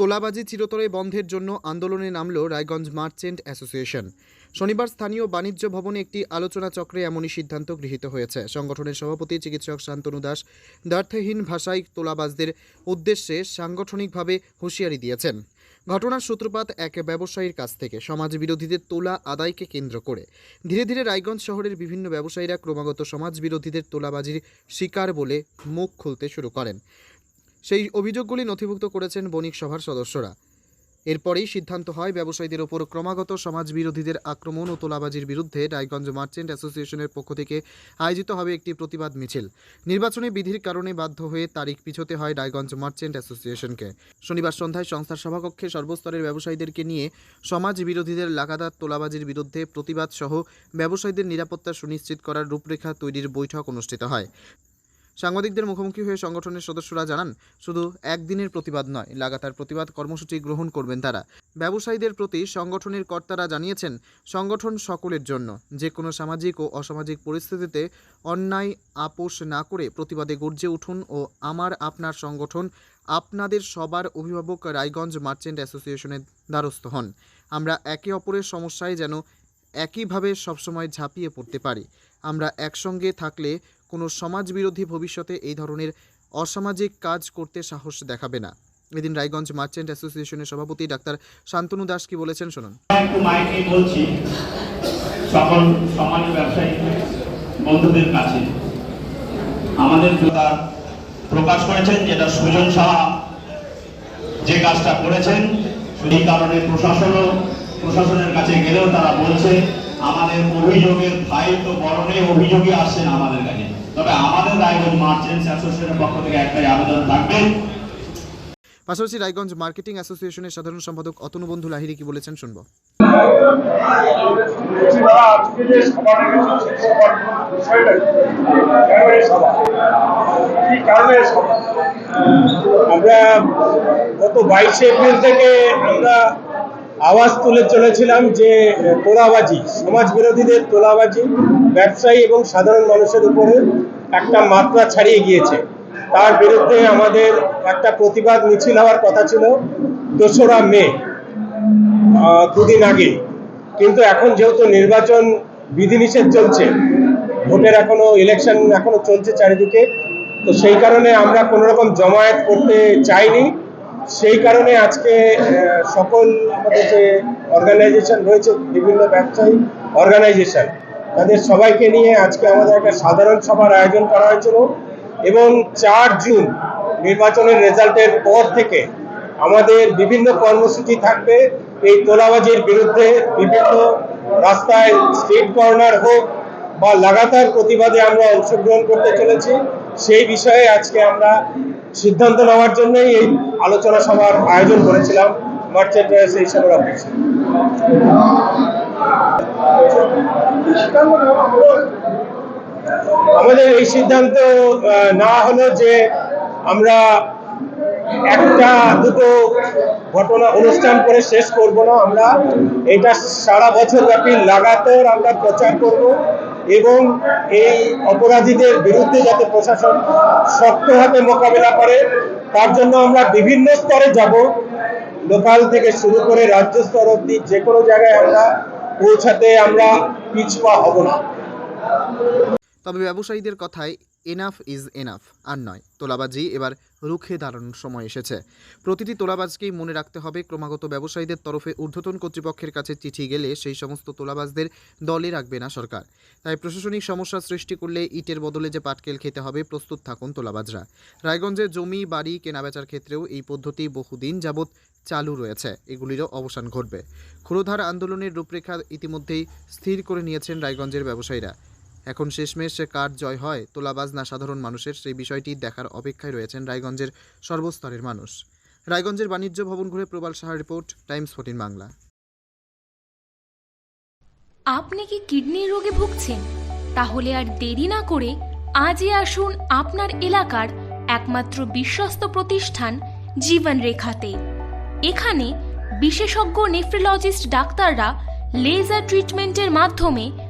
তোলাবাজি চিরতরে বন্ধের জন্য আন্দোলনে নামল রায়গঞ্জ মার্চেন্ট অ্যাসোসিয়েশন। শনিবার স্থানীয় বাণিজ্য ভবনে একটি আলোচনা চক্রে এমনই সিদ্ধান্ত গৃহীত হয়েছে। সংগঠনের সভাপতি চিকিৎসক শান্তনু দাস দ্বার্থহীন ভাষায় তোলাবাজদের উদ্দেশ্যে সাংগঠনিকভাবে হুঁশিয়ারি দিয়েছেন। ঘটনার সূত্রপাত এক ব্যবসায়ীর কাছ থেকে। সমাজ বিরোধীদের তোলা আদায়কে কেন্দ্র করে। ধীরে ধীরে রায়গঞ্জ শহরের বিভিন্ন ব্যবসায়ীরা ক্রমাগত সমাজ বিরোধীদের তোলাবাজির শিকার বলে মুখ খুলতে শুরু করেন। সেই অভিযোগগুলি নথিভুক্ত করেছেন বণিক সভার সদস্যরা। এরপরেই সিদ্ধান্ত হয় ব্যবসায়ীদের ওপর ক্রমাগত সমাজ বিরোধীদের আক্রমণ ও তোলাবাজির বিরুদ্ধে রায়গঞ্জ মার্চেন্ট অ্যাসোসিয়েশনের পক্ষ থেকে আয়োজিত হবে একটি প্রতিবাদ মিছিল। নির্বাচনী বিধির কারণে বাধ্য হয়ে তারিখ পিছোতে হয় রায়গঞ্জ মার্চেন্ট অ্যাসোসিয়েশনকে। শনিবার সন্ধ্যায় সংস্থার সভাকক্ষে সর্বস্তরের ব্যবসায়ীদেরকে নিয়ে সমাজ বিরোধীদের লাগাতার তোলাবাজির বিরুদ্ধে প্রতিবাদ সহ ব্যবসায়ীদের নিরাপত্তা সুনিশ্চিত করার রূপরেখা তৈরির বৈঠক অনুষ্ঠিত হয়। সাংবাদিকদের মুখোমুখি হয়ে সংগঠনের সদস্যরা জানান, শুধু একদিনের প্রতিবাদ নয়, লাগাতার প্রতিবাদ কর্মসূচি গ্রহণ করবেন তারা। ব্যবসায়ীদের প্রতি সংগঠনের কর্তারা জানিয়েছেন, সংগঠন সকলের জন্য যে কোনো সামাজিক ও অসামাজিক পরিস্থিতিতে অন্যায় আপোষ না করে প্রতিবাদে গর্জে উঠুন ও আমার আপনার সংগঠন, আপনাদের সবার অভিভাবক রায়গঞ্জ মার্চেন্ট অ্যাসোসিয়েশনের দ্বারস্থ হন। আমরা একে অপরের সমস্যায় যেন একইভাবে সবসময় ঝাঁপিয়ে পড়তে পারি। আমরা একসঙ্গে থাকলে কোনো সমাজবিরোধী ভবিষ্যতে এই ধরনের অসামাজিক কাজ করতে সাহস দেখাবে না। এদিন রায়গঞ্জ মার্চেন্ট অ্যাসোসিয়েশনের সভাপতি ডাক্তার শান্তনু দাস কি বলেছেন শুনুন। সকল সমাজ ব্যবসায়ী বন্ধুদের কাছে। আমাদের প্রকাশ করেছেন যেটা সুজন সাহা যে কাজটা করেছেন, সেই কারণে প্রশাসনের কাছে গেলেও তারা বলছে, আমাদের অভিযোগের তো বরণে অভিযোগই আসছে না আমাদের কাছে। তবে আমাদের রায়গঞ্জ মার্চেন্টস অ্যাসোসিয়েশনের পক্ষ থেকে একটাই আবেদন থাকবে। পাশাপাশি রায়গঞ্জ মার্কেটিং অ্যাসোসিয়েশনের সাধারণ সম্পাদক অতনু বন্ধু লাহিরি কি বলেছেন শুনব। আমরা গত বাইশে এপ্রিল থেকে আমরা আওয়াজ তুলে চলেছিলাম যে তোলাবাজি সমাজ বিরোধীদের তোলাবাজি, ব্যবসায়ী এবং সাধারণ মানুষের উপরে একটা মাত্রা ছাড়িয়ে গিয়েছে। তার বিরুদ্ধে আমাদের একটা প্রতিবাদ মিছিল হওয়ার কথা ছিল দোসরা মে দুদিন আগে। কিন্তু এখন যেহেতু নির্বাচন বিধিনিষেধ চলছে, ভোটের এখনও ইলেকশন এখনও চলছে চারিদিকে, তো সেই কারণে আমরা কোনো রকম জমায়েত করতে চাইনি। সেই কারণে আজকে সকল আমাদের যে অর্গানাইজেশন রয়েছে, বিভিন্ন ব্যবসায়ী অর্গানাইজেশন তাদের সবাইকে নিয়ে আজকে আমাদের একটা সাধারণ সভার আয়োজন করা হয়েছিল এবং চার জুন নির্বাচনের রেজাল্টের পর থেকে আমাদের বিভিন্ন কর্মসূচি থাকবে। এই তোলাবাজির বিরুদ্ধে বিভিন্ন রাস্তায় স্ট্রিট কর্নার হোক বা লাগাতার প্রতিবাদে আমরা অংশগ্রহণ করতে চলেছি। সেই বিষয়ে আজকে আমরা সিদ্ধান্ত নেওয়ার জন্যই এই আলোচনা সভার আয়োজন করেছিলাম। মার্চেন্ট অফিসে সিদ্ধান্ত নেওয়া আমাদের এই সিদ্ধান্ত না হলো যে আমরা একটা, দুটো ঘটনা অনুষ্ঠান করে শেষ করব না। আমরা এটা সারা বছর ব্যাপী লাগাতার আমরা প্রচার করব। এবং এই অপরাধীদের বিরুদ্ধে যাতে প্রশাসন শক্তভাবে মোকাবেলা করে, তার জন্য আমরা বিভিন্ন স্তরে যাব। লোকাল থেকে শুরু করে রাজ্য স্তর অব্দি যে কোনো জায়গায় আমরা পৌঁছাতে আমরা পিছপা হব না। তবে ব্যবসায়ীদের কথায় এনাফ ইজ এনাফ আর নয়। তোলাবাজি এবার রুখে দাঁড়ানোর সময় এসেছে। প্রতিটি তোলাবাজকেই মনে রাখতে হবে, ক্রমাগত ব্যবসায়ীদের তরফে ঊর্ধ্বতন কর্তৃপক্ষের কাছে চিঠি গেলে সেই সমস্ত তোলাবাজদের দলে রাখবে না সরকার। তাই প্রশাসনিক সমস্যা সৃষ্টি করলে ইটের বদলে যে পাটকেল খেতে হবে, প্রস্তুত থাকুন তোলাবাজরা। রায়গঞ্জে জমি, বাড়ি কেনাবেচার ক্ষেত্রেও এই পদ্ধতি বহুদিন যাবৎ চালু রয়েছে। এগুলিরও অবসান ঘটবে। ক্ষুরধার আন্দোলনের রূপরেখা ইতিমধ্যেই স্থির করে নিয়েছেন রায়গঞ্জের ব্যবসায়ীরা। এখন শেষমেশ কার জয় হয় তোলাবাজ না সাধারণ মানুষের, সেই বিষয়টি দেখার অপেক্ষায় রয়েছেন রায়গঞ্জের সর্বস্তরের মানুষ। রায়গঞ্জের বাণিজ্য ভবন ঘুরে Prabal Saha report, Times fourteen Bangla. আপনি কি কিডনির রোগে ভুগছেন? তাহলে আর দেরি না করে আজই আসুন আপনার এলাকার একমাত্র বিশ্বস্ত প্রতিষ্ঠান জীবন রেখাতে এখানে বিশেষজ্ঞ নেফ্রোলজিস্ট ডাক্তাররা লেজার ট্রিটমেন্টের মাধ্যমে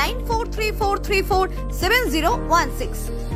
9434347016